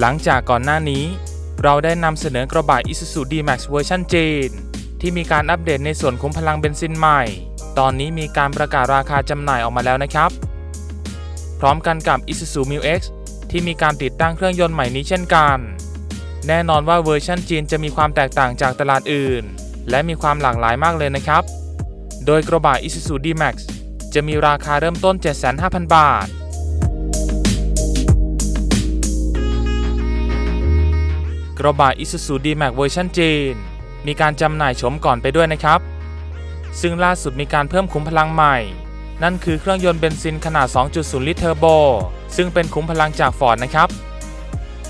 หลังจากก่อนหน้านี้ เราได้นำเสนอกระบะ Isuzu D-Max เวอร์ชันจีนที่มีการอัปเดตในส่วนคุ้มพลังเบนซินใหม่ ตอนนี้มีการประกาศราคาจำหน่ายออกมาแล้วนะครับ พร้อมกันกับ Isuzu Mu X ที่มีการติดตั้งเครื่องยนต์ใหม่นี้เช่นกัน แน่นอนว่าเวอร์ชันจีนจะมีความแตกต่างจากตลาดอื่น และมีความหลากหลายมากเลยนะครับ โดยกระบะ Isuzu D-Max จะมีราคาเริ่มต้น 75,000 บาท กระบะ Isuzu D-Max เวอร์ชันจีน มีการจำหน่ายโฉมก่อนไปด้วยนะครับ ซึ่งล่าสุดมีการเพิ่มขุมพลังใหม่ นั่นคือเครื่องยนต์เบนซินขนาด 2.0 ลิตรเทอร์โบ ซึ่งเป็นขุมพลังจากฟอร์ดนะครับ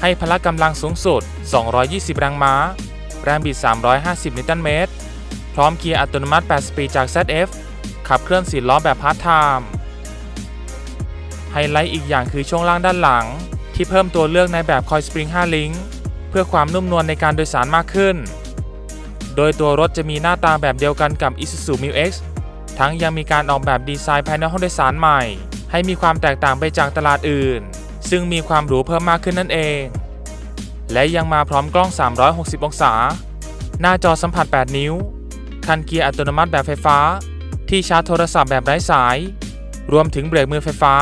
ให้พละกำลังสูงสุด 220 แรงม้า แรงบิด 350 นิวตันเมตร พร้อมเกียร์อัตโนมัติ 8 สปีดจาก ZF ขับเคลื่อน4ล้อแบบพาร์ทไทม์ ไฮไลท์อีกอย่างคือช่วงล่างด้านหลังที่เพิ่มตัวเลือกในแบบคอยสปริง5ลิงก์ เพื่อความนุ่มนวลในการโดยสารมากขึ้น โดยตัวรถจะมีหน้าตาแบบเดียวกันกับ Isuzu Mu X ทั้งยังมีการออกแบบดีไซน์ภายในห้องโดยสารใหม่ ให้มีความแตกต่างไปจากตลาดอื่น ซึ่งมีความหรูเพิ่มมากขึ้นนั่นเอง และยังมาพร้อมกล้อง 360 องศา หน้าจอสัมผัส 8 นิ้ว คันเกียร์อัตโนมัติแบบไฟฟ้า ที่ชาร์จโทรศัพท์แบบไร้สาย รวมถึงเบรกมือไฟฟ้า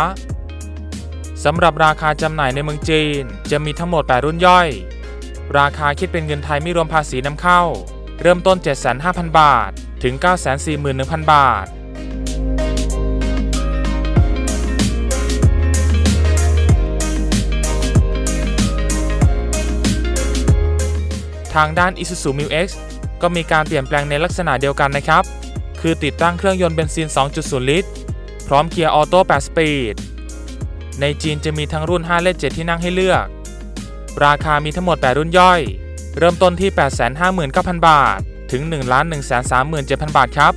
สำหรับราคาจำหน่ายในเมืองจีน จะมีทั้งหมด 8 รุ่นย่อย ราคาคิดเป็นเงินไทยไม่รวมภาษีนำเข้า เริ่มต้น 75,000บาท ถึง 941,000 บาท ทางด้าน Isuzu Mu X ก็มีการเปลี่ยนแปลงในลักษณะเดียวกันนะครับ คือติดตั้งเครื่องยนต์เบนซิน 2.0 ลิตร พร้อมเกียร์ออโต้ 8 สปีด ในจีนจะมีทั้งรุ่น 5 และ 7 ที่นั่งให้เลือก ราคามีทั้งหมด 8 รุ่นย่อย เริ่มต้นที่ 859,000 บาท ถึง 1 1 3 7 0 0 0 บาทครับ